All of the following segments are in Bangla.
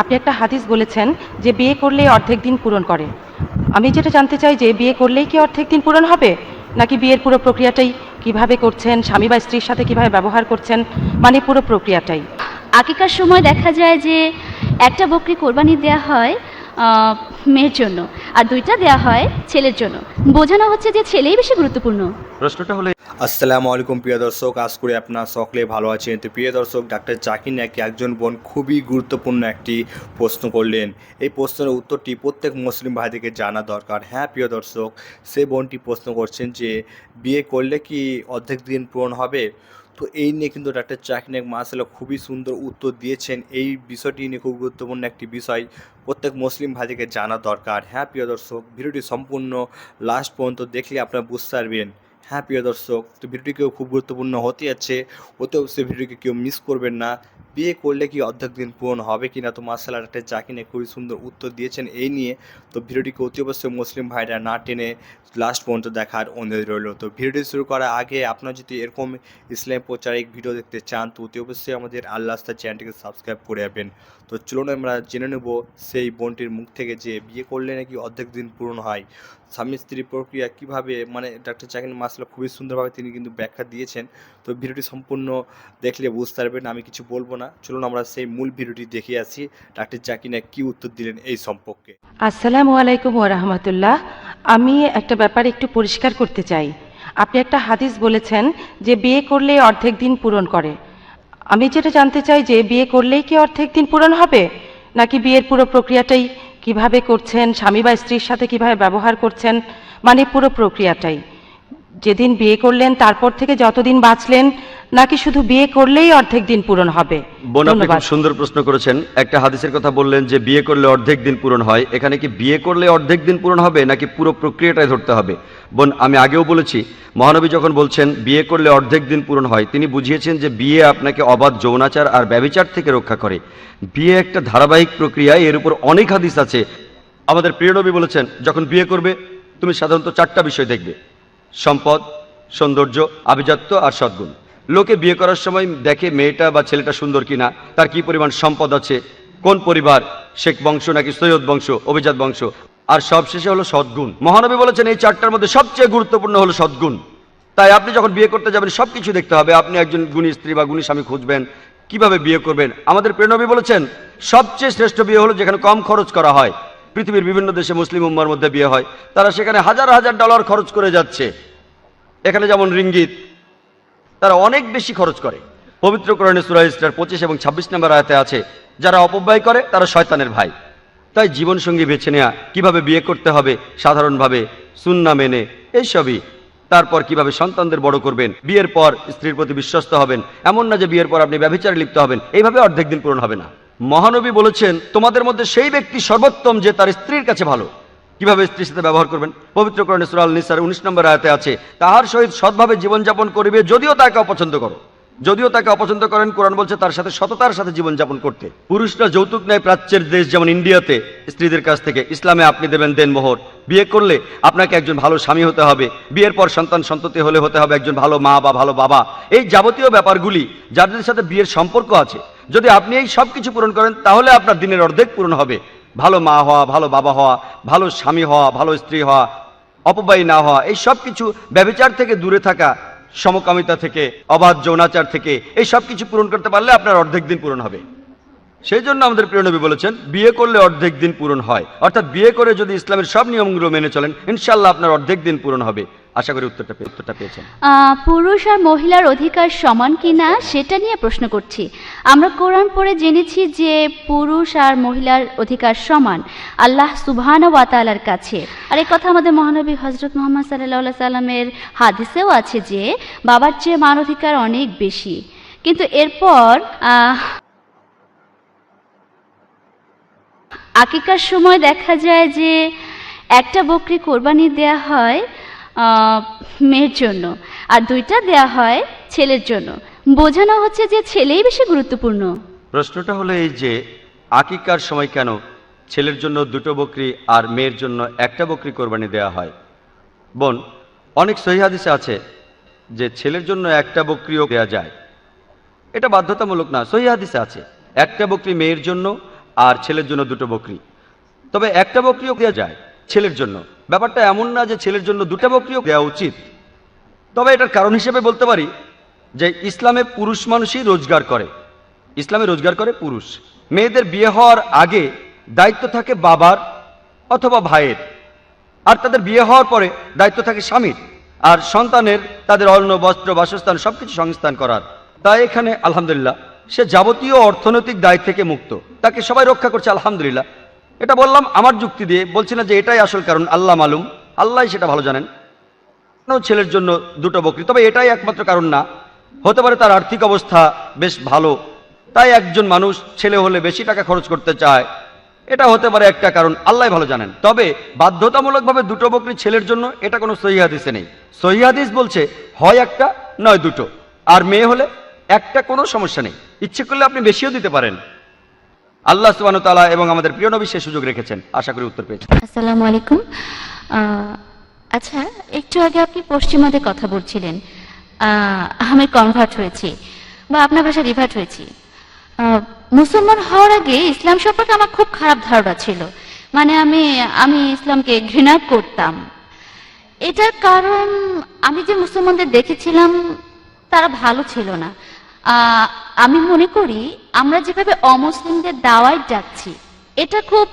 আপনি একটা হাদিস বলেছেন যে বিয়ে করলে অর্ধেক দিন পূরণ করে। আমি যেটা জানতে চাই যে বিয়ে করলেই কি অর্ধেক দিন পূরণ হবে? নাকি বিয়ের পুরো প্রক্রিয়াটাই কীভাবে করছেন, স্বামী বা স্ত্রীর সাথে কীভাবে ব্যবহার করছেন? মানে পুরো প্রক্রিয়াটাই। আগেকার সময় দেখা যায় যে একটা বকরি কোরবানি দেওয়া হয় মেয়ের জন্য। আর দুইটা দেয়া হয় ছেলের জন্য। বোঝানো হচ্ছে যে ছেলেই বেশি গুরুত্বপূর্ণ। প্রশ্নটা হলো আসসালামু আলাইকুম প্রিয় দর্শক। আজ করে আপনার সকলে ভালো আছেন। তো প্রিয় দর্শক ডাক্তার জাকির নাকি একজন বোন খুবই গুরুত্বপূর্ণ একটি প্রশ্ন করলেন। এই প্রশ্নের উত্তরটি প্রত্যেক মুসলিম ভাইদেরকে জানা দরকার। হ্যাঁ প্রিয় দর্শক সে বোনটি প্রশ্ন করছেন যে বিয়ে করলে কি অর্ধেক দিন পূরণ হবে? তো এই নিয়ে কিন্তু ডাক্তার চাকনেক মাসেলা খুবই সুন্দর উত্তর দিয়েছেন। এই বিষয়টি নিয়ে খুব গুরুত্বপূর্ণ একটি বিষয়, প্রত্যেক মুসলিম ভাইদেরকে জানা দরকার। হ্যাঁ প্রিয় দর্শক, ভিডিওটি সম্পূর্ণ লাস্ট পর্যন্ত দেখলে আপনারা বুঝতে পারবেন। হ্যাঁ প্রিয় দর্শক, তো ভিডিওটিকেও খুব গুরুত্বপূর্ণ হতে যাচ্ছে ওতে অবশ্যই ভিডিওকে কেউ মিস করবেন না। বিয়ে করলে কি অর্ধেক দিন পূরণ হবে কি না তো মার্শাল একটা জাকিনে খুবই সুন্দর উত্তর দিয়েছেন এই নিয়ে। তো ভিডিওটিকে অতি অবশ্যই মুসলিম ভাইরা না টেনে লাস্ট পর্যন্ত দেখার অনুরোধ রইল। তো ভিডিওটি শুরু করার আগে আপনারা যদি এরকম ইসলাম প্রচারিক ভিডিও দেখতে চান, তো অতি অবশ্যই আমাদের আল্লাহ চ্যানেলটিকে সাবস্ক্রাইব করে রাখবেন তো চলুন আমরা জেনে নেব সেই বোনটির মুখ থেকে যে বিয়ে করলে নাকি অর্ধেক দিন পূরণ হয়। স্বামী স্ত্রী প্রক্রিয়া কীভাবে মানে ডাক্তার চাকিন মাসলা খুবই সুন্দরভাবে তিনি কিন্তু ব্যাখ্যা দিয়েছেন। তো ভিডিওটি সম্পূর্ণ দেখলে বুঝতে পারবেন, আমি কিছু বলব না। চলুন আমরা সেই মূল ভিডিওটি দেখে আসি। ডাক্তার জাকিনা কি উত্তর দিলেন এই সম্পর্কে? আসসালামু আলাইকুম ওরহামতুল্লাহ আমি একটা ব্যাপার একটু পরিষ্কার করতে চাই। আপনি একটা হাদিস বলেছেন যে, বিয়ে করলে অর্ধেক দিন পূরণ করে। আমি যেটা জানতে চাই যে বিয়ে করলেই কি অর্ধেক দিন পূরণ হবে? নাকি বিয়ের পুরো প্রক্রিয়াটাই কীভাবে করছেন, স্বামী বা স্ত্রীর সাথে কীভাবে ব্যবহার করছেন? মানে পুরো প্রক্রিয়াটাই। যেদিন বিয়ে করলেন তারপর থেকে যতদিন বাঁচলেন নাকি শুধু বিয়ে করলেই অর্ধেক দিন পূরণ হবে? বোন আপনি খুব সুন্দর প্রশ্ন করেছেন। একটা হাদিসের কথা বললেন যে বিয়ে করলে অর্ধেক দিন পূরণ হয়। এখানে কি বিয়ে করলে অর্ধেক দিন পূরণ হবে নাকি পুরো প্রক্রিয়াটাই ধরতে হবে? বোন আমি আগেও বলেছি মহানবী যখন বলছেন বিয়ে করলে অর্ধেক দিন পূরণ হয় তিনি বুঝিয়েছেন যে বিয়ে আপনাকে অবাধ যৌনাচার আর ব্যবিচার থেকে রক্ষা করে। বিয়ে একটা ধারাবাহিক প্রক্রিয়া এর উপর অনেক হাদিস আছে। আমাদের প্রিয় নবী বলেছেন যখন বিয়ে করবে তুমি সাধারণত চারটা বিষয় দেখবে। সম্পদ, সৌন্দর্য, আভিজাত্য আর সদ্গুণ। লোকে বিয়ে করার সময় দেখে মেয়েটা বা ছেলেটা সুন্দর কিনা, তার কি পরিমাণ সম্পদ আছে, কোন পরিবার, শেখ বংশ নাকি সৈয়দ বংশ, অভিজাত বংশ, আর সবশেষে হলো সদ্গুণ। মহানবী বলেছেন, এই চারটার মধ্যে সবচেয়ে গুরুত্বপূর্ণ হলো সদ্গুণ। তাই আপনি যখন বিয়ে করতে যাবেন সব কিছু দেখতে হবে। আপনি একজন গুণী স্ত্রী বা গুণী স্বামী খুঁজবেন, কীভাবে বিয়ে করবেন? আমাদের প্রেরণবী বলেছেন, সবচেয়ে শ্রেষ্ঠ বিয়ে হলো যেখানে কম খরচ করা হয়। পৃথিবীর বিভিন্ন দেশে মুসলিম উম্মার মধ্যে বিয়ে হয়। তারা সেখানে হাজার হাজার ডলার খরচ করে যাচ্ছে। এখানে যেমন রিঙ্গিত, তারা অনেক বেশি খরচ করে। পবিত্র কোরআনে সুরা ইসরার পঁচিশ এবং ছাব্বিশ নম্বর আয়াতে আছে, যারা অপব্যয় করে, তারা শয়তানের ভাই। তাই জীবনসঙ্গী বেছে নেয়া, কীভাবে বিয়ে করতে হবে, সাধারণভাবে সুন্না মেনে, এইসবই। তারপর কীভাবে সন্তানদের বড় করবেন, বিয়ের পর স্ত্রীর প্রতি বিশ্বস্ত হবেন, এমন না যে বিয়ের পর আপনি ব্যভিচারে লিপ্ত হবেন, এইভাবে অর্ধেক দিন পূরণ হবে না। মহানবী বলেছেন, তোমাদের মধ্যে সেই ব্যক্তি সর্বোত্তম যে তার স্ত্রীর কাছে ভালো। কীভাবে স্ত্রীর সাথে ব্যবহার করবেন? পবিত্র করণে সুরাল নিসার উনিশ নম্বর আয়াতে আছে, তাহার সহিত সৎভাবে জীবনযাপন করিবে যদিও তাকে অপছন্দ করো। যদিও তাকে অপছন্দ করেন, কোরআন বলছে তার সাথে সততার সাথে জীবনযাপন করতে। পুরুষরা যৌতুক নেয় প্রাচ্যের দেশ, যেমন ইন্ডিয়াতে। স্ত্রীদের কাছ থেকে, ইসলামে আপনি দেবেন দেনমোহর বিয়ে করলে আপনাকে একজন ভালো স্বামী হতে হবে। বিয়ের পর সন্তান সন্ততি হলে হতে হবে একজন ভালো মা বা ভালো বাবা। এই যাবতীয় ব্যাপারগুলি যাদের সাথে বিয়ের সম্পর্ক আছে যদি আপনি এই সব কিছু পূরণ করেন, তাহলে আপনার দিনের অর্ধেক পূরণ হবে। ভালো মা হওয়া, ভালো বাবা হওয়া, ভালো স্বামী হওয়া, ভালো স্ত্রী হওয়া, অপব্যয়ী না হওয়া, এই সব কিছু ব্যবচার থেকে দূরে থাকা, সমকামিতা থেকে, অবাধ যৌনাচার থেকে, এই সব কিছু পূরণ করতে পারলে আপনার অর্ধেক দিন পূরণ হবে। সেই জন্য আমাদের প্রিয় নবী বলেছেন, বিয়ে করলে অর্ধেক দিন পূরণ হয়। অর্থাৎ বিয়ে করে যদি ইসলামের সব নিয়মগুলো মেনে চলেন ইনশাল্লাহ আপনার অর্ধেক দিন পূরণ হবে। আশা করি উত্তরটা উত্তরটা পেয়েছেন। পুরুষ আর মহিলার অধিকার সমান কিনা সেটা নিয়ে প্রশ্ন করছি। আমরা কোরআন পড়ে জেনেছি যে পুরুষ আর মহিলার অধিকার সমান আল্লাহ সুবহান ওয়াতালার কাছে। আর এই কথা আমাদের মহানবী হজরত মোহাম্মদ সাল্লাহ সাল্লামের হাদিসেও আছে যে, বাবার চেয়ে মান অধিকার অনেক বেশি। কিন্তু এরপর আকিকার সময় দেখা যায় যে একটা বকরি কোরবানি দেয়া হয় মেয়ের জন্য। আর দুইটা দেয়া হয় ছেলের জন্য। বোঝানো হচ্ছে যে ছেলেই বেশি গুরুত্বপূর্ণ। প্রশ্নটা হলো এই যে আকিকার সময় কেন ছেলের জন্য দুটো বকরি আর মেয়ের জন্য একটা বকরি কোরবানি দেওয়া হয়? বোন, অনেক সহি হাদিসে আছে যে ছেলের জন্য একটা বকরিও দেওয়া যায়। এটা বাধ্যতামূলক না, সহি হাদিসে আছে। একটা বকরি মেয়ের জন্য আর ছেলের জন্য দুটো বকরি। তবে একটা বকরিও দেওয়া যায় ছেলের জন্য। ব্যাপারটা এমন না যে ছেলের জন্য দুটো বকরিও দেওয়া উচিত। তবে এটার কারণ হিসেবে বলতে পারি যে ইসলামে পুরুষ মানুষই রোজগার করে। ইসলামে রোজগার করে পুরুষ। মেয়েদের বিয়ে হওয়ার আগে দায়িত্ব থাকে বাবার অথবা ভাইয়ের। আর তাদের বিয়ে হওয়ার পরে দায়িত্ব থাকে স্বামীর। আর সন্তানের তাদের অন্ন, বস্ত্র, বাসস্থান সবকিছু সংস্থান করার। তাই এখানে আলহামদুলিল্লাহ সে যাবতীয় অর্থনৈতিক দায় থেকে মুক্ত। তাকে সবাই রক্ষা করছে, আলহামদুলিল্লাহ। এটা বললাম আমার যুক্তি দিয়ে, বলছি না যে এটাই আসল কারণ, আল্লাহ মালুম আল্লাহ সেটা ভালো জানেন। ছেলের জন্য দুটো বকরি, তবে এটাই একমাত্র কারণ না। হতে পারে তার আর্থিক অবস্থা বেশ ভালো, তাই একজন মানুষ ছেলে হলে বেশি টাকা খরচ করতে চায়। এটা হতে পারে একটা কারণ আল্লাহ ভালো জানেন। তবে বাধ্যতামূলকভাবে দুটো বকরি ছেলের জন্য এটা কোনো সহি হাদিসে নেই। সহি হাদিস বলছে, হয় একটা, নয় দুটো। আর মেয়ে হলে একটা কোনো সমস্যা নেই। ইচ্ছে করলে আপনি বেশিও দিতে পারেন। আল্লাহ সুবান তালা এবং আমাদের প্রিয় নবী সুযোগ রেখেছেন। আশা করি উত্তর পেয়েছেন। আসসালামু আলাইকুম। আচ্ছা একটু আগে আপনি পশ্চিমাদের কথা বলছিলেন। আমি কনভার্ট হয়েছি বা আপনার ভাষায় রিভার্ট হয়েছি। মুসলমান হওয়ার আগে ইসলাম সম্পর্কে আমার খুব খারাপ ধারণা ছিল। মানে আমি আমি ইসলামকে ঘৃণা করতাম। এটার কারণ আমি যে মুসলমানদের দেখেছিলাম, তারা ভালো ছিল না। আমি মনে করি আমরা যেভাবে অমুসলিমদের দাওয়ায় যাচ্ছি এটা খুব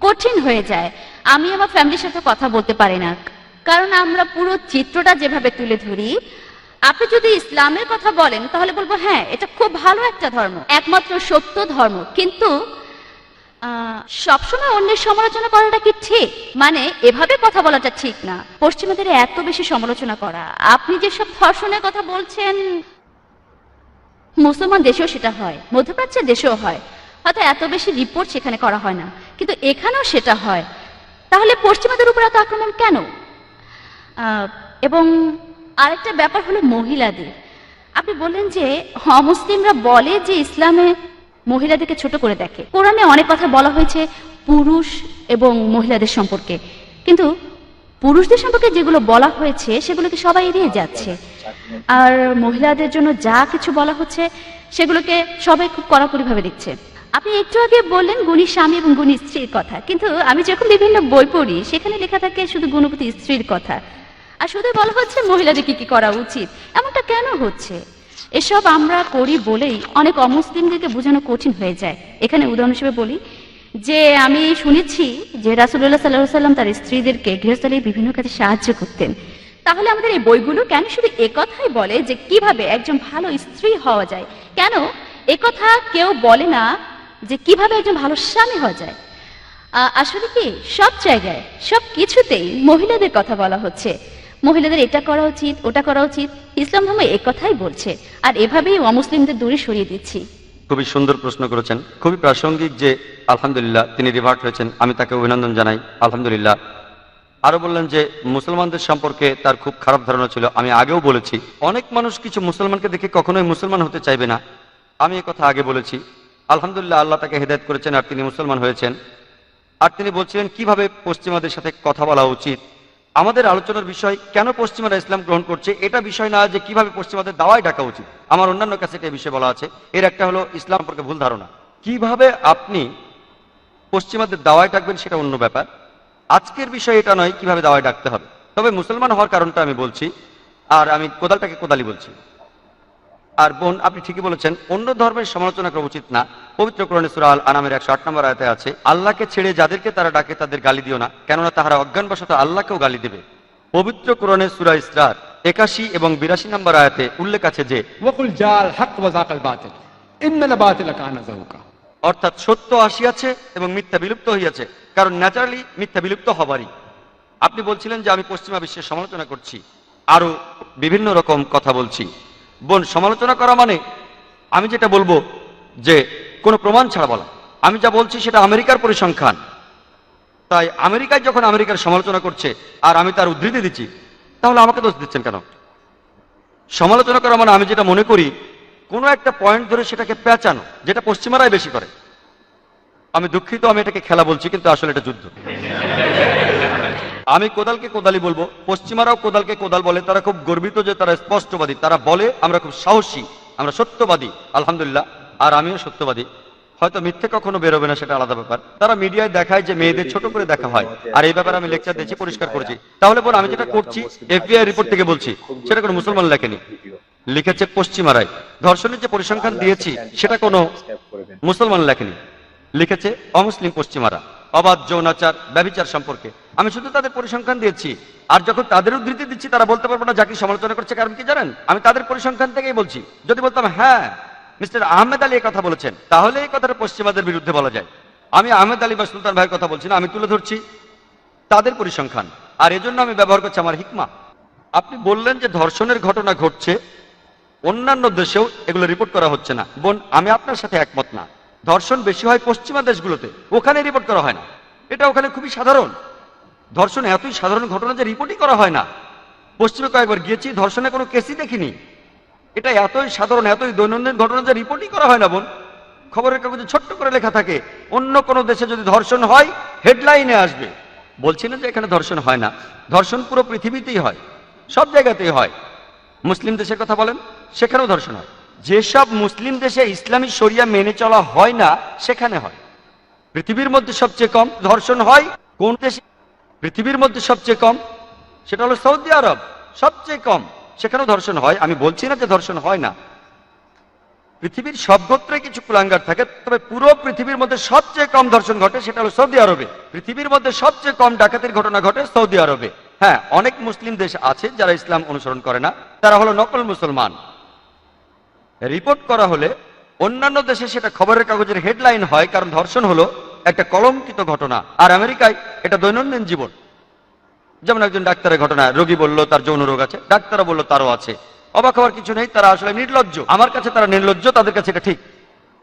কঠিন হয়ে যায়। আমি আমার ফ্যামিলির সাথে কথা বলতে পারি না। কারণ আমরা পুরো চিত্রটা যেভাবে তুলে ধরি, আপনি যদি ইসলামের কথা বলেন, তাহলে বলব হ্যাঁ এটা খুব ভালো একটা ধর্ম, একমাত্র সত্য ধর্ম। কিন্তু সবসময় অন্যের সমালোচনা করাটা কি ঠিক? মানে এভাবে কথা বলাটা ঠিক না। পশ্চিমাদের এত বেশি সমালোচনা করা। আপনি যেসব ধর্ষণের কথা বলছেন মুসলমান দেশেও সেটা হয়, মধ্যপ্রাচ্যের দেশেও হয়। হয়তো এত বেশি রিপোর্ট সেখানে করা হয় না। কিন্তু এখানেও সেটা হয়। তাহলে পশ্চিমাদের উপর এত আক্রমণ কেন? এবং আরেকটা ব্যাপার হলো মহিলাদের। আপনি বললেন যে অমুসলিমরা বলে যে ইসলামে মহিলাদেরকে ছোট করে দেখে। কোরআনে অনেক কথা বলা হয়েছে পুরুষ এবং মহিলাদের সম্পর্কে। কিন্তু পুরুষদের সম্পর্কে যেগুলো বলা হয়েছে, সেগুলোকে সবাই এড়িয়ে যাচ্ছে। আর মহিলাদের জন্য যা কিছু বলা হচ্ছে, সেগুলোকে সবাই খুব কড়াকড়িভাবে দেখছে আপনি একটু আগে বললেন গুণী স্বামী এবং গুণী স্ত্রীর কথা, কিন্তু আমি যখন বিভিন্ন বই পড়ি, সেখানে লেখা থাকে শুধু গুণপতি স্ত্রীর কথা। আর শুধু বলা হচ্ছে মহিলাদের কি কি করা উচিত, এমনটা কেন হচ্ছে? এসব আমরা করি বলেই অনেক অমুসলিমদেরকে বোঝানো কঠিন হয়ে যায়। এখানে উদাহরণ হিসেবে বলি যে আমি শুনেছি যে রাসুল্লাহ সাল্লাহ সাল্লাম তার স্ত্রীদেরকে গৃহস্থলীর বিভিন্ন কাজে সাহায্য করতেন। তাহলে আমাদের এই বইগুলো কেন শুধু একথাই বলে যে কীভাবে একজন ভালো স্ত্রী হওয়া যায়? কেন একথা কেউ বলে না যে কীভাবে একজন ভালো স্বামী হওয়া যায়? আসলে কি সব জায়গায়, সব কিছুতেই মহিলাদের কথা বলা হচ্ছে। মহিলাদের এটা করা উচিত, ওটা করা উচিত। ইসলাম ধর্ম এ কথাই বলছে। আর এভাবেই অমুসলিমদের দূরে সরিয়ে দিচ্ছি। খুবই সুন্দর প্রশ্ন করেছেন। খুবই প্রাসঙ্গিক যে, আলহামদুলিল্লাহ, তিনি রিভার্ট হয়েছেন। আমি তাকে অভিনন্দন জানাই। আলহামদুলিল্লাহ। আরও বললেন যে, মুসলমানদের সম্পর্কে তার খুব খারাপ ধারণা ছিল। আমি আগেও বলেছি, অনেক মানুষ কিছু মুসলমানকে দেখে কখনোই মুসলমান হতে চাইবে না। আমি কথা আগে বলেছি। আলহামদুলিল্লাহ, আল্লাহ তাকে হেদায়ত করেছেন আর তিনি মুসলমান হয়েছেন। আর তিনি বলছিলেন, কীভাবে পশ্চিমাদের সাথে কথা বলা উচিত? আমাদের আলোচনার বিষয়, কেন পশ্চিমারা ইসলাম গ্রহণ করছে, এটা বিষয় না যে কীভাবে পশ্চিমাদের দাওয়াই ডাকা উচিত। আমার অন্যান্য কাছে এটা বিষয় বলা আছে, এর একটা হলো ইসলাম সম্পর্কে ভুল ধারণা। কীভাবে আপনি পশ্চিমাদের দাওয়ায় ডাকবেন সেটা অন্য ব্যাপার। আজকের বিষয় এটা নয় কীভাবে দাওয়ায় ডাকতে হবে। তবে মুসলমান হওয়ার কারণটা আমি বলছি, আর আমি কোদালটাকে কোদালি বলছি। আর বোন আপনি ঠিকই বলেছেন অন্য ধর্মের সমালোচনা করা উচিত না। পবিত্র কোরআনে সুরাল আনামের একশো আট নম্বর আয়তে আছে আল্লাহকে ছেড়ে যাদেরকে তারা ডাকে তাদের গালি দিও না কেননা তাহারা অজ্ঞান বসত আল্লাহকেও গালি দেবে। পবিত্র কোরআনে সুরা ইসরার একাশি এবং বিরাশি নম্বর আয়তে উল্লেখ আছে যে অর্থাৎ সত্য আসিয়াছে এবং মিথ্যা বিলুপ্ত হইয়াছে কারণ ন্যাচারালি মিথ্যা বিলুপ্ত হবারই। আপনি বলছিলেন যে আমি পশ্চিমা বিশ্বের সমালোচনা করছি আরও বিভিন্ন রকম কথা বলছি। বোন, সমালোচনা করা মানে? আমি যেটা বলব যে, কোনো প্রমাণ ছাড়া বলা। আমি যা বলছি সেটা আমেরিকার পরিসংখ্যান। তাই আমেরিকায় যখন আমেরিকার সমালোচনা করছে, আর আমি তার উদ্ধৃতি দিচ্ছি, তাহলে আমাকে দোষ দিচ্ছেন কেন? সমালোচনা করা মানে আমি যেটা মনে করি, কোনো একটা পয়েন্ট ধরে সেটাকে পেঁচানো, যেটা পশ্চিমারাই বেশি করে। আমি দুঃখিত, আমি এটাকে খেলা বলছি, কিন্তু আসলে এটা যুদ্ধ। আমি কোদালকে কোদালি বলব, পশ্চিমারাও কোদালকে কোদাল বলে, তারা খুব গর্বিত যে তারা স্পষ্টবাদী, তারা বলে আমরা খুব সাহসী, আমরা সত্যবাদী, আলহামদুলিল্লাহ, আর আমিও সত্যবাদী। হয়তো মিথ্যে কখনো বেরোবে না, সেটা আলাদা ব্যাপার। তারা মিডিয়ায় দেখায় যে মেয়েদের ছোট করে দেখা হয়, আর এই ব্যাপারে আমি লেকচার দিয়েছি পরিষ্কার করেছি। তাহলে পর আমি যেটা করছি এফবিআই রিপোর্ট থেকে বলছি, সেটা কোনো মুসলমান লেখেনি। লিখেছে পশ্চিমারায় ধর্ষণের যে পরিসংখ্যান দিয়েছি, সেটা কোনো মুসলমান লেখেনি। লিখেছে অমুসলিম পশ্চিমারা। অবাধ যৌনাচার ব্যবিচার সম্পর্কে। আমি শুধু তাদের পরিসংখ্যান দিয়েছি। আর যখন তাদের উদ্ধৃতি দিচ্ছি, তারা বলতে পারব না যাকে সমালোচনা করছে কারণ কি জানেন? আমি তাদের পরিসংখ্যান থেকেই বলছি। যদি বলতাম হ্যাঁ মিস্টার আহমেদ আলী কথা বলেছেন, তাহলে এই কথাটা পশ্চিমাদের বিরুদ্ধে বলা যায়। আমি আহমেদ আলী বা সুলতান ভাইয়ের কথা বলছি না, আমি তুলে ধরছি তাদের পরিসংখ্যান। আর এজন্য আমি ব্যবহার করছি আমার হিকমা। আপনি বললেন যে ধর্ষণের ঘটনা ঘটছে, অন্যান্য দেশেও এগুলো রিপোর্ট করা হচ্ছে না। বোন, আমি আপনার সাথে একমত না। ধর্ষণ বেশি হয় পশ্চিমা দেশগুলোতে। ওখানে রিপোর্ট করা হয় না। এটা ওখানে খুবই সাধারণ। ধর্ষণ এতই সাধারণ ঘটনা যে রিপোর্টই করা হয় না। পশ্চিমে কয়েকবার গিয়েছি, ধর্ষণে কোনো কেসই দেখিনি। এটা এতই সাধারণ, এতই দৈনন্দিন ঘটনা যে রিপোর্টই করা হয় না, বোন। খবরের কাগজে ছোট্ট করে লেখা থাকে, অন্য কোনো দেশে যদি ধর্ষণ হয় হেডলাইনে আসবে। বলছি না যে এখানে ধর্ষণ হয় না। ধর্ষণ পুরো পৃথিবীতেই হয়, সব জায়গাতেই হয়। মুসলিম দেশের কথা বলেন, সেখানেও ধর্ষণ হয়। যেসব মুসলিম দেশে ইসলামী শরিয়া মেনে চলা হয় না, সেখানে হয়। পৃথিবীর মধ্যে সবচেয়ে কম ধর্ষণ হয় কোন দেশে? পৃথিবীর মধ্যে সবচেয়ে কম, সেটা হলো সৌদি আরব। সবচেয়ে কম, সেখানেও ধর্ষণ হয়। আমি বলছি না যে ধর্ষণ হয় না। পৃথিবীর সব গোত্রে কিছু কুলাঙ্গার থাকে, তবে পুরো পৃথিবীর মধ্যে সবচেয়ে কম ধর্ষণ ঘটে সেটা হলো সৌদি আরবে। পৃথিবীর মধ্যে সবচেয়ে কম ডাকাতির ঘটনা ঘটে সৌদি আরবে। হ্যাঁ অনেক মুসলিম দেশ আছে যারা ইসলাম অনুসরণ করে না। তারা হলো নকল মুসলমান। রিপোর্ট করা হলে অন্যান্য দেশে সেটা খবরের কাগজের হেডলাইন হয়, কারণ ধর্ষণ হলো একটা কলঙ্কিত ঘটনা। আর আমেরিকায় এটা দৈনন্দিন জীবন। যেমন একজন ডাক্তারের ঘটনা, রোগী বলল, তার যৌন রোগ আছে। ডাক্তারও বলল, তারও আছে। অবাক হওয়ার কিছু নেই, তারা আসলে নির্লজ্জ। আমার কাছে তারা নির্লজ্জ, তাদের কাছে এটা ঠিক।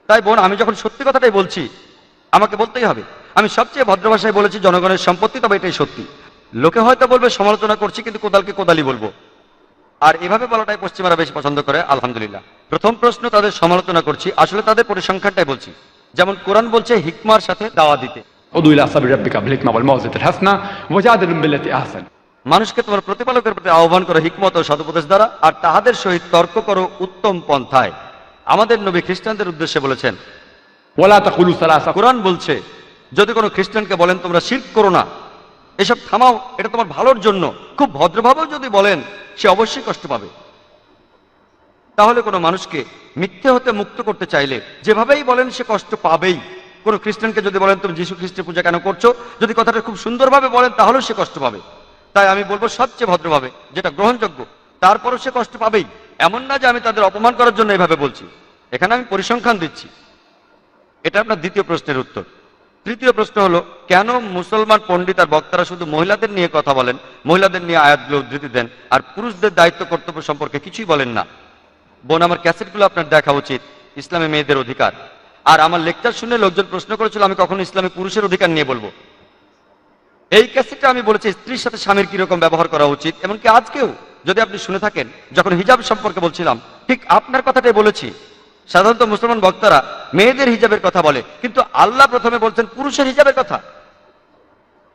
তাই বোন, আমি যখন সত্যি কথাটাই বলছি, আমাকে বলতেই হবে। আমি সবচেয়ে ভদ্র ভাষায় বলেছি, জনগণের সম্পত্তি তবে এটাই সত্যি। লোকে হয়তো বলবে, সমালোচনা করছি, কিন্তু কোদালকে কোদালি বলব। আর এভাবে বলাটাই পশ্চিমারা বেশি পছন্দ করে আলহামদুলিল্লাহ। প্রথম প্রশ্ন তাদের সমালোচনা করছি আসলে তাদের পরিসংখ্যানটাই বলছি। যেমন কোরআন বলছে হিকমার সাথে দাওয়া দিতে। মানুষকে তোমার প্রতিপালকের প্রতি আহ্বান করো হিকমত ও সদুপদেশ দ্বারা আর তাহাদের সহিত তর্ক করো উত্তম পন্থায়। আমাদের নবী খ্রিস্টানদের উদ্দেশ্যে বলেছেন কোরআন বলছে যদি কোনো খ্রিস্টানকে বলেন তোমরা শির্ক করো না এসব থামাও এটা তোমার ভালোর জন্য। খুব ভদ্রভাবেও যদি বলেন সে অবশ্যই কষ্ট পাবে। তাহলে কোনো মানুষকে মিথ্যে হতে মুক্ত করতে চাইলে যেভাবেই বলেন সে কষ্ট পাবেই। কোনো খ্রিস্টানকে যদি বলেন, তুমি যীশু খ্রিস্টের পূজা কেন করছ? যদি কথাটা খুব সুন্দরভাবে বলেন, তাহলেও সে কষ্ট পাবে। তাই আমি বলব, সবচেয়ে ভদ্রভাবে, যেটা গ্রহণযোগ্য, তারপরও সে কষ্ট পাবেই। এমন না যে আমি তাদের অপমান করার জন্য এভাবে বলছি। এখানে আমি পরিসংখ্যান দিচ্ছি। এটা আপনার দ্বিতীয় প্রশ্নের উত্তর। তৃতীয় প্রশ্ন হলো, কেন মুসলমান পণ্ডিত আর বক্তারা শুধু মহিলাদের নিয়ে কথা বলেন, মহিলাদের নিয়ে আয়াতগুলো উদ্ধৃতি দেন, আর পুরুষদের দায়িত্ব কর্তব্য সম্পর্কে কিছুই বলেন না? বোন, আমার ক্যাসেটগুলো আপনার দেখা উচিত, ইসলামে মেয়েদের অধিকার। আর আমার লেকচার শুনে লোকজন প্রশ্ন করেছিল, আমি কখনো ইসলামে পুরুষের অধিকার নিয়ে বলব? এই ক্যাসেটটা আমি বলেছি, স্ত্রীর সাথে স্বামীর কীরকম ব্যবহার করা উচিত, এমনকি আজকেও, যদি আপনি শুনে থাকেন, যখন হিজাব সম্পর্কে বলছিলাম, ঠিক আপনার কথাটাই বলেছি সাধারণত মুসলমান বক্তারা মেয়েদের হিজাবের কথা বলে, কিন্তু আল্লাহ প্রথমে বলছেন পুরুষের হিজাবের কথা।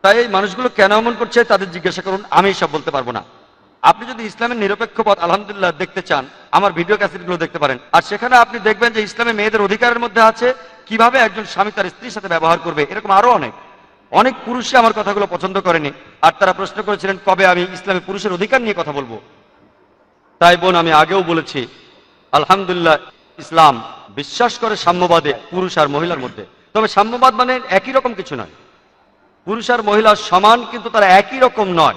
তাই এই মানুষগুলো কেন এমন করছে তাদের জিজ্ঞাসা করুন, আমি সব বলতে পারব না। আপনি যদি ইসলামের নিরপেক্ষ পথ আলহামদুলিল্লাহ দেখতে চান, আমার ভিডিও ক্যাসেটগুলো দেখতে পারেন। আর সেখানে আপনি দেখবেন যে ইসলামে মেয়েদের অধিকারের মধ্যে আছে, কীভাবে একজন স্বামী তার স্ত্রীর সাথে ব্যবহার করবে, এরকম আরও অনেক। অনেক পুরুষই আমার কথাগুলো পছন্দ করেনি, আর তারা প্রশ্ন করেছিলেন, কবে আমি ইসলামে পুরুষের অধিকার নিয়ে কথা বলব? তাই বোন, আমি আগেও বলেছি, আলহামদুলিল্লাহ ইসলাম বিশ্বাস করে সাম্যবাদে পুরুষ আর মহিলার মধ্যে। তবে সাম্যবাদ মানে একই রকম কিছু নয়। পুরুষ আর মহিলা সমান, কিন্তু তারা একই রকম নয়।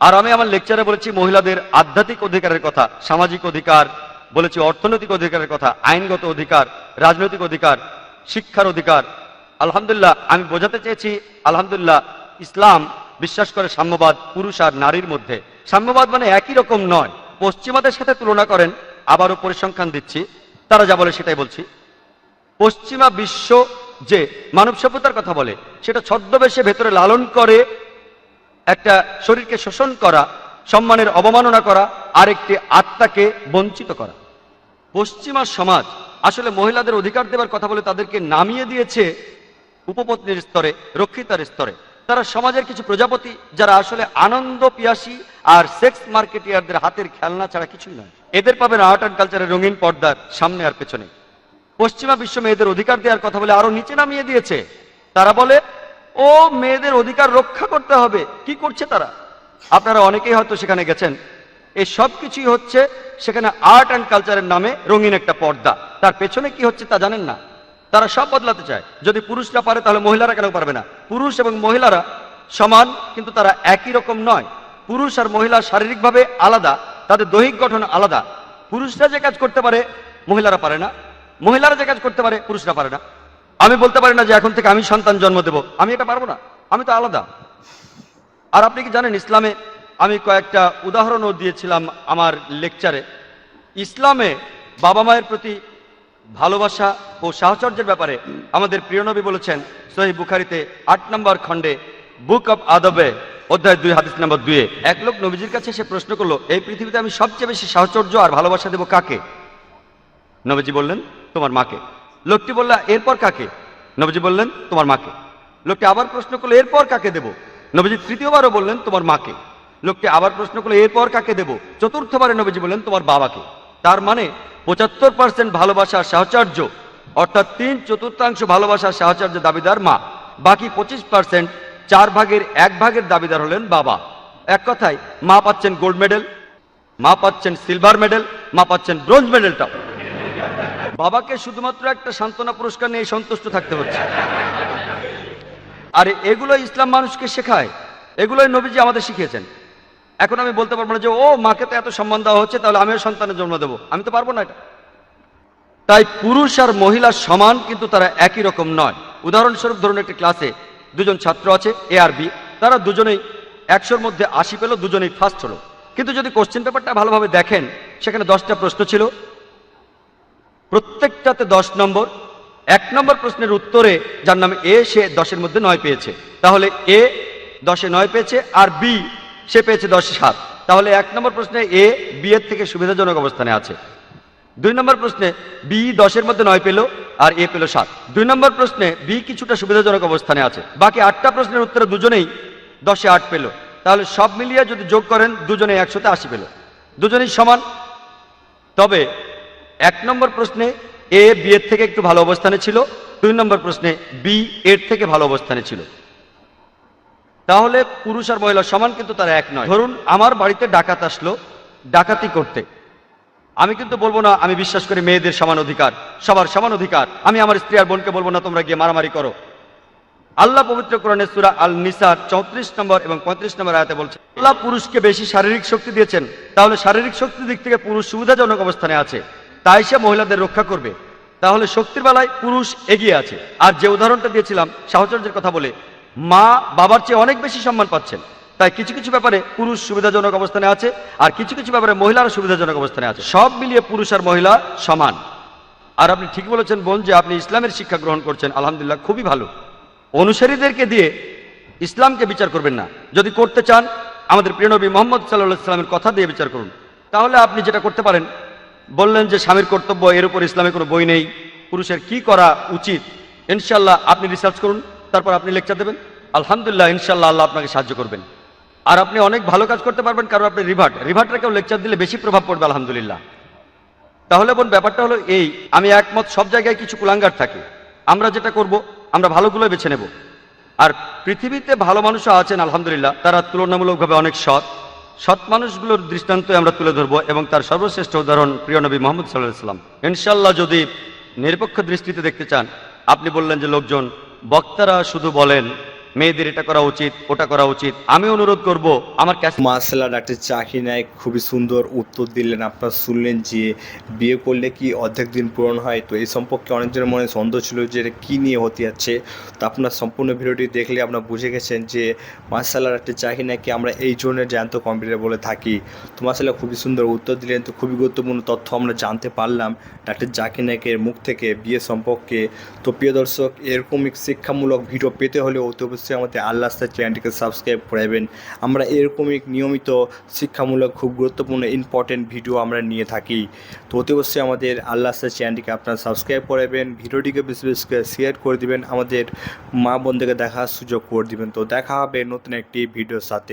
আর আমি আমার লেকচারে বলেছি, মহিলাদের আধ্যাত্মিক অধিকারের কথা, সামাজিক অধিকার, বলেছি অর্থনৈতিক অধিকারের কথা, আইনগত অধিকার, রাজনৈতিক অধিকার, শিক্ষার অধিকার। আলহামদুলিল্লাহ, আমি বোঝাতে চেয়েছি, আলহামদুলিল্লাহ, ইসলাম বিশ্বাস করে সাম্যবাদ পুরুষ আর নারীর মধ্যে। সাম্যবাদ মানে একই রকম নয়। পশ্চিমাদের সাথে তুলনা করেন, আবারও পরিসংখ্যান দিচ্ছি। তারা যা বলে সেটাই বলছি। পশ্চিমা বিশ্ব যে মানব সভ্যতার কথা বলে, সেটা ছদ্মবেশে ভেতরে লালন করে একটা শরীরকে শোষণ করা, সম্মানের অবমাননা করা আর একটি আত্মাকে বঞ্চিত করা। পশ্চিমা সমাজ আসলে মহিলাদের অধিকার দেবার কথা বলে তাদেরকে নামিয়ে দিয়েছে উপপত্নীর স্তরে, রক্ষিতার স্তরে। তারা সমাজের কিছু প্রজাপতি, যারা আসলে আনন্দ, পিয়াসী আর সেক্স মার্কেটিয়ারদের হাতের খেলনা ছাড়া কিছুই নয়। এদের পাবেন আর্ট অ্যান্ড কালচারের রঙিন পর্দার সামনে আর পেছনে। পশ্চিমা বিশ্ব মেয়েদের অধিকার দেওয়ার কথা বলে আরও নিচে নামিয়ে দিয়েছে। তারা বলে, ও, মেয়েদের অধিকার রক্ষা করতে হবে। কি করছে তারা? আপনারা অনেকেই হয়তো সেখানে গেছেন। এই সব কিছুই হচ্ছে সেখানে আর্ট অ্যান্ড কালচারের নামে রঙিন একটা পর্দা। তার পেছনে কি হচ্ছে তা জানেন না। তারা সব বদলাতে চায়। যদি পুরুষরা পারে, তাহলে মহিলারা কেন পারবে না? পুরুষ এবং মহিলারা সমান, কিন্তু তারা একই রকম নয়। পুরুষ আর মহিলা শারীরিকভাবে আলাদা। তাদের দৈহিক গঠন আলাদা। পুরুষরা যে কাজ করতে পারে, মহিলারা পারে না। মহিলারা যে কাজ করতে পারে, পুরুষরা পারে না। আমি বলতে পারি না যে এখন থেকে আমি সন্তান জন্ম দেব। আমি এটা পারব না। আমি তো আলাদা। আর আপনি কি জানেন, ইসলামে আমি কয়েকটা উদাহরণও দিয়েছিলাম আমার লেকচারে। ইসলামে বাবা মায়ের প্রতি ভালোবাসা ও সাহচর্যের ব্যাপারে আমাদের প্রিয়নবী বলেছেন সহি বুখারিতে আট নম্বর খণ্ডে, বুক অব আদবে অধ্যায় দুই, হাদিস নম্বর দুয়ে এক লোক নবীজির কাছে সে প্রশ্ন করল, এই পৃথিবীতে আমি সবচেয়ে বেশি সাহচর্য আর ভালোবাসা দেব কাকে? নবীজি বললেন, তোমার মাকে। লোকটি বলল, এরপর কাকে? নবীজি বললেন, তোমার মাকে। লোকটি আবার প্রশ্ন করল, এরপর কাকে দেব? নবীজি তৃতীয়বারও বললেন, তোমার মাকে। লোকটি আবার প্রশ্ন করল, এরপর কাকে দেব? চতুর্থবারে নবীজি বললেন, তোমার বাবাকে। তার মানে পঁচাত্তর পার্সেন্ট ভালোবাসার সাহচর্য, অর্থাৎ তিন চতুর্থাংশ ভালোবাসার সাহচর্য দাবিদার মা, বাকি পঁচিশ পার্সেন্ট চার ভাগের এক ভাগের দাবিদার হলেন বাবা। এক কথায়, মা পাচ্ছেন গোল্ড মেডেল, মা পাচ্ছেন সিলভার মেডেল, মা পাচ্ছেন ব্রোঞ্জ মেডেলটাও বাবাকে শুধুমাত্র একটা সান্ত্বনা পুরস্কার নিয়ে সন্তুষ্ট থাকতে হচ্ছে। আর, এগুলো ইসলাম মানুষকে শেখায়। এগুলোই নবীজি আমাদের শিখিয়েছেন। এখন আমি বলতে পারব না যে, ও, মাকে তো এত সম্মান দেওয়া হচ্ছে, তাহলে আমিও সন্তানের জন্ম দেবো। আমি তো পারব না এটা। তাই পুরুষ আর মহিলা সমান, কিন্তু তারা একই রকম নয়। উদাহরণস্বরূপ, ধরুন একটি ক্লাসে দুজন ছাত্র আছে এ আর বি তারা দুজনেই একশোর মধ্যে আশি পেল, দুজনেই ফার্স্ট হলো। কিন্তু যদি কোশ্চেন পেপারটা ভালোভাবে দেখেন, সেখানে দশটা প্রশ্ন ছিল। প্রত্যেকটাতে দশ নম্বর। এক নম্বর প্রশ্নের উত্তরে, যার নাম এ সে দশের মধ্যে নয় পেয়েছে। তাহলে এ দশে নয় পেয়েছে, আর বি সে পেয়েছে দশে সাত। তাহলে এক নম্বর প্রশ্নে এ বি এর থেকে সুবিধাজনক অবস্থানে আছে। দুই নম্বর প্রশ্নে বি দশের মধ্যে নয় পেল আর এ পেল সাত। দুই নম্বর প্রশ্নে বি কিছুটা সুবিধাজনক অবস্থানে আছে। বাকি আটটা প্রশ্নের উত্তরে দুজনেই দশে আট পেল। তাহলে সব মিলিয়ে যদি যোগ করেন, দুজনে একশোতে আশি পেল। দুজনেই সমান। তবে এক নম্বর প্রশ্নে এ, বি এর থেকে একটু ভালো অবস্থানে ছিল। দুই নম্বর প্রশ্নে বি এর থেকে ভালো অবস্থানে ছিল। তাহলে পুরুষ আর মহিলা সমান, কিন্তু তারা এক নয়। ধরুন আমার বাড়িতে ডাকাত আসলো, ডাকাতি করতে। আমি কিন্তু বলব না, আমি বিশ্বাস করি মেয়েদের সমান অধিকার, সবার সমান অধিকার। আমি আমার স্ত্রী আর বোনকে বলব না, তোমরা গিয়ে মারামারি করো। আল্লাহ পবিত্র কোরআনে সূরা আল নিসার চৌত্রিশ নম্বর এবং পঁয়ত্রিশ নম্বর আয়াতে বলছে, আল্লাহ পুরুষকে বেশি শারীরিক শক্তি দিয়েছেন, তাহলে শারীরিক শক্তির দিক থেকে পুরুষ সুবিধাজনক অবস্থানে আছে, তাই সে মহিলাদের রক্ষা করবে। তাহলে শক্তির বেলায় পুরুষ এগিয়ে আছে। আর যে উদাহরণটা দিয়েছিলাম, সাহচর্যের কথা বলে, মা বাবার চেয়ে অনেক বেশি সম্মান পাচ্ছেন। তাই কিছু কিছু ব্যাপারে পুরুষ সুবিধাজনক অবস্থানে আছে, আর কিছু কিছু ব্যাপারে মহিলার সুবিধাজনক অবস্থানে আছে। সব মিলিয়ে পুরুষ আর মহিলা সমান। আর আপনি ঠিক বলেছেন বোন যে আপনি ইসলামের শিক্ষা গ্রহণ করছেন, আলহামদুলিল্লাহ খুবই ভালো। অনুসারীদেরকে দিয়ে ইসলামকে বিচার করবেন না। যদি করতে চান, আমাদের প্রিয় নবী মোহাম্মদ সাল্লাহ ইসলামের কথা দিয়ে বিচার করুন। তাহলে আপনি যেটা করতে পারেন, বললেন যে স্বামীর কর্তব্য, এর উপর ইসলামে কোনো বই নেই। পুরুষের কি করা উচিত? ইনশাল্লাহ আপনি রিসার্চ করুন, তারপর আপনি লেকচার দেবেন। আলহামদুলিল্লাহ ইনশাল্লাহ আল্লাহ আপনাকে সাহায্য করবেন। আর আপনি অনেক ভালো কাজ করতে পারবেন, কারণ আপনি রিভার্ট। রিভার্টরা কেউ লেকচার দিলে বেশি প্রভাব পড়বে, আলহামদুলিল্লাহ। তাহলে বোন, ব্যাপারটা হলো এই, আমি একমত, সব জায়গায় কিছু কুলাঙ্গার থাকে। আমরা যেটা করব, আমরা ভালোগুলো বেছে নেব। আর পৃথিবীতে ভালো মানুষও আছেন, আলহামদুলিল্লাহ, তারা তুলনামূলকভাবে অনেক সৎ। সৎ মানুষগুলোর দৃষ্টান্ত আমরা তুলে ধরবো এবং তার সর্বশ্রেষ্ঠ উদাহরণ প্রিয় নবী মোহাম্মদ সাল্লাহ সাল্লাম ইনশাল্লাহ যদি নিরপেক্ষ দৃষ্টিতে দেখতে চান, আপনি বললেন যে, লোকজন, বক্তারা শুধু বলেন মেয়েদের এটা করা উচিত, ওটা করা উচিত। আমি অনুরোধ করব, আমার ক্যাস মার্শাল্লাহ ডাক্তার চাকি নেয় খুবই সুন্দর উত্তর দিলেন আপনারা শুনলেন যে বিয়ে করলে কি অর্ধেক দিন পূরণ হয়। তো এই সম্পর্কে অনেকজনের মনে সন্দেহ ছিল যে এটা কী নিয়ে হতে যাচ্ছে। তো আপনার সম্পূর্ণ ভিডিওটি দেখলে আপনার বুঝে গেছেন যে মার্শাল্লাহ ডাক্তার চাকি নায়ককে আমরা এই জন্য জ্যান্ত কম্পিউটার বলে থাকি। তো মার্শাল্লাহ খুবই সুন্দর উত্তর দিলেন, তো খুবই গুরুত্বপূর্ণ তথ্য আমরা জানতে পারলাম ডাক্তার জাকির নায়কের মুখ থেকে বিয়ে সম্পর্কে। তো প্রিয় দর্শক, এরকমই শিক্ষামূলক ভিডিও পেতে হলে অতি অবশ্যই আমাদের আল্লাহ চ্যানেলটিকে সাবস্ক্রাইব করাবেন। আমরা এরকমই নিয়মিত শিক্ষামূলক, খুব গুরুত্বপূর্ণ ইম্পর্টেন্ট ভিডিও আমরা নিয়ে থাকি। তো অতি অবশ্যই আমাদের আল্লাহ চ্যানেলটিকে আপনারা সাবস্ক্রাইব করাবেন, ভিডিওটিকে বেশি বেশি করে শেয়ার করে দেবেন, আমাদের মা বোনদেরকে দেখার সুযোগ করে দেবেন। তো দেখা হবে নতুন একটি ভিডিওর সাথে।